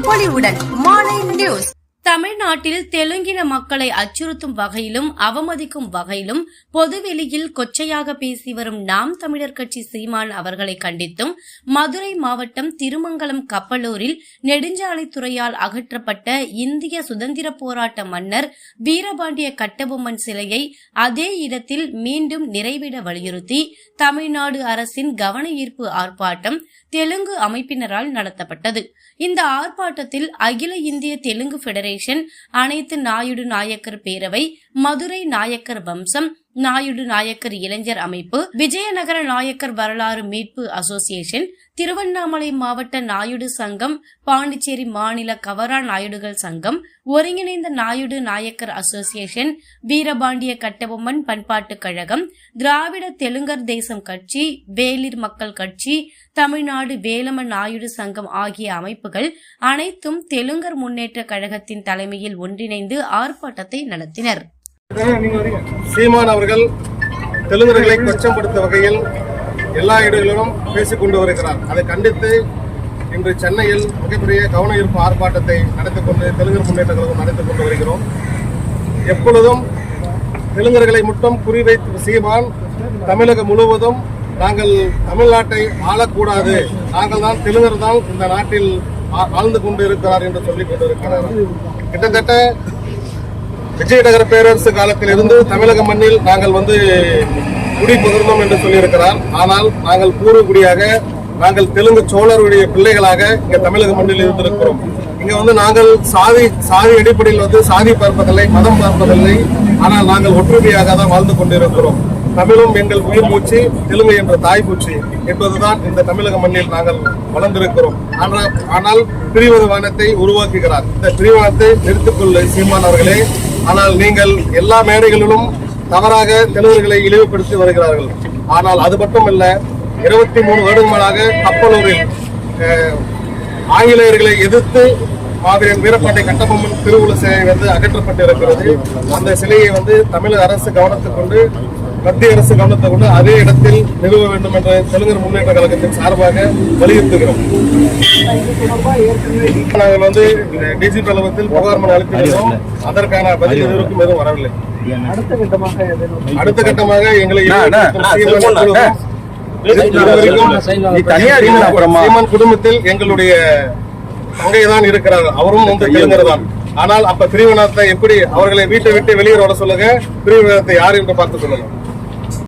பொலிவுடன் மாலை நியூஸ் தமிழ்நாட்டில் தெலுங்கின மக்களை அச்சுறுத்தும் வகையிலும் அவமதிக்கும் வகையிலும் பொதுவெளியில் கொச்சையாக பேசி வரும் நாம் தமிழர் கட்சி சீமான் அவர்களை கண்டித்தும் மதுரை மாவட்டம் திருமங்கலம் கப்பலூரில் நெடுஞ்சாலைத்துறையால் அகற்றப்பட்ட இந்திய சுதந்திர போராட்ட மன்னர் வீரபாண்டிய கட்டபொம்மன் சிலையை அதே இடத்தில் மீண்டும் நிறைவிட வலியுறுத்தி தமிழ்நாடு அரசின் கவன ஈர்ப்பு ஆர்ப்பாட்டம் தெலுங்கு அமைப்பினரால் நடத்தப்பட்டது. இந்த ஆர்ப்பாட்டத்தில் அகில இந்திய தெலுங்கு ஃபெடரேஷன் அனைத்து நாயுடு நாயக்கர் பேரவை மதுரை நாயக்கர் வம்சம் நாயுடு நாயக்கர் இளைஞர் அமைப்பு விஜயநகர நாயக்கர் வரலாறு மீட்பு அசோசியேஷன் திருவண்ணாமலை மாவட்ட நாயுடு சங்கம் பாண்டிச்சேரி மாநில கவரா நாயுடுகள் சங்கம் ஒருங்கிணைந்த நாயுடு நாயக்கர் அசோசியேஷன் வீரபாண்டிய கட்டபொம்மன் பண்பாட்டுக் கழகம் திராவிட தெலுங்கர் தேசம் கட்சி வேலிர் மக்கள் கட்சி தமிழ்நாடு வேலம நாயுடு சங்கம் ஆகிய அமைப்புகள் அனைத்தும் தெலுங்கர் முன்னேற்ற கழகத்தின் தலைமையில் ஒன்றிணைந்து ஆர்ப்பாட்டத்தை நடத்தினர். சீமான் அவர்கள் தெலுங்கர்களை கொச்சப்படுத்த வகையில் எல்லா இடங்களிலும் பேசிக் கொண்டு வருகிறார். அதை கண்டித்து இன்று சென்னையில் மிகப்பெரிய கவன ஈர்ப்பு ஆர்ப்பாட்டத்தை நடத்திக் கொண்டு தெலுங்கர் முன்னேற்ற கழகம் நடத்திக் கொண்டு வருகிறோம். எப்பொழுதும் தெலுங்கர்களை மட்டும் குறிவைத்து சீமான் தமிழகம் முழுவதும் நாங்கள் தமிழ்நாட்டை ஆளக்கூடாது. நாங்கள் தான் தெலுங்கர் தான் இந்த நாட்டில் ஆழ்ந்து கொண்டு இருக்கிறார் என்று சொல்லிக் கொண்டிருக்கிறார். கிட்டத்தட்ட விஜயநகர பேரரசு காலத்தில் இருந்து தமிழக மண்ணில் நாங்கள் வந்து குடி புகழ்ந்தோம் என்று சொல்லியிருக்கிறார். ஆனால் நாங்கள் பூர்வகுடியாக நாங்கள் தெலுங்கு சோழருடைய பிள்ளைகளாக இங்க தமிழக மண்ணில் இருந்திருக்கிறோம். இங்க வந்து நாங்கள் சாதி சாதி அடிப்படையில் வந்து சாதி பார்ப்பதில்லை மதம் பார்ப்பதில்லை. ஆனால் நாங்கள் ஒற்றுமையாக தான் வாழ்ந்து கொண்டிருக்கிறோம். தமிழும் எங்கள் உயிர் மூச்சு தெலுங்கு என்ற தாய் பூச்சி என்பதுதான் இந்த தமிழக மண்ணில் நாங்கள் வளர்ந்திருக்கிறோம். ஆனால் ஆனால் பிரிவினவானத்தை உருவாக்குகிறார். இந்த பிரிவானத்தை நிறுத்திக் சீமானவர்களே ஆனால் நீங்கள் எல்லா மேடைகளிலும் தவறாக தெலுங்குகளை இழிவுபடுத்தி வருகிறார்கள். ஆனால் அது மட்டுமல்ல இருபத்தி மூணு வருடங்களாக கப்பலூரில் ஆங்கிலேயர்களை எதிர்த்து மாவீரன் வீரப்பாண்டி கட்டபொம்மன் திருவுள்ள சிலை வந்து அகற்றப்பட்டு இருக்கிறது அந்த சிலையை வந்து தமிழக அரசு கவனத்துக் கொண்டு மத்திய அரசு கவனத்தை கொண்டு அதே இடத்தில் நிறுவ வேண்டும் என்ற தெலுங்கர் முன்னேற்ற கழகத்தின் சார்பாக வலியுறுத்துகிறோம். நாங்கள் வந்து டிஜிபி அளவத்தில் புகார் மனு அளித்திருக்கிறோம் அதற்கான பதில் இதுவரைக்கும் எதுவும் வரவில்லை. அடுத்த கட்டமாக எங்களை இதுவரைக்கும் சீமான் குடும்பத்தில் எங்களுடைய தங்கை தான் இருக்கிறார். அவரும் வந்து தெலுங்கர் தான். ஆனால் அப்ப பிரிவினத்தை எப்படி அவர்களை வீட்டை விட்டு வெளியே வர சொல்லுங்க? பிரிவினத்தை யார் என்று பார்த்து சொல்லுங்க